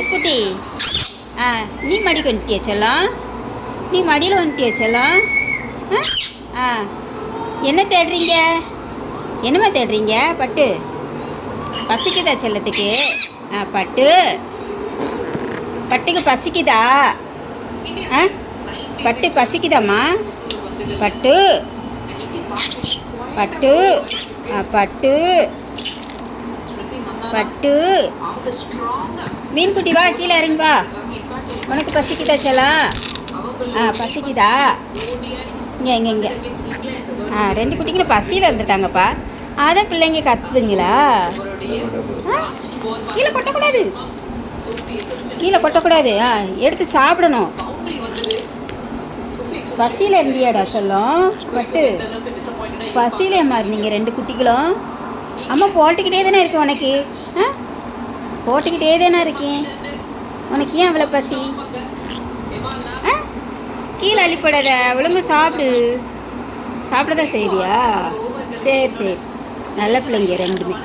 ஐஸ்குட்டி ஆ நீ மடிக்கு வந்துட்டியா செல்லம் நீ மடியில் வந்துட்டியா செல்லம் ஆ? ஆ. என்ன தேடுறீங்க? என்னம்மா தேடுறீங்க? பட்டு. பசிக்குதா செல்லத்துக்கு? ஆ பட்டு. பட்டுக்கு பசிக்குதா? ஆ? பட்டு பசிக்குதாம்மா? பட்டு. பட்டு. ஆ பட்டு. பட்டு. மீன்குட்டி வா கீழே இறங்கி வா. உனக்கு பசிக்குதா செலா? ஆ பசிக்குதா? இங்கே இங்கே இங்கே. ஆ ரெண்டு குட்டிங்களும் பசியில் இருந்துட்டாங்கப்பா. அதான் பிள்ளைங்க கத்துதுங்களா? ஆ கீழே கொட்டக்கூடாது. கீழே கொட்டக்கூடாது. ஆ எடுத்து சாப்பிடணும். பசியில் இருந்தியாடா சொல்லும்? பட்டு. பசியிலே மாறினீங்க ரெண்டு குட்டிகளும்? அம்மா போட்டுக்கிட்டே தானே இருக்கு உனக்கு? ஆ? போட்டுக்கிட்டே தானே இருக்கேன் உனக்கு ஏன் அவ்வளோ பசி? ஆ? கீழே அள்ளிப்படாத ஒழுங்கு சாப்பிடு. சாப்பிட தான் செய்றியா? சரி சரி. நல்ல பிள்ளைங்க ரெண்டுமே.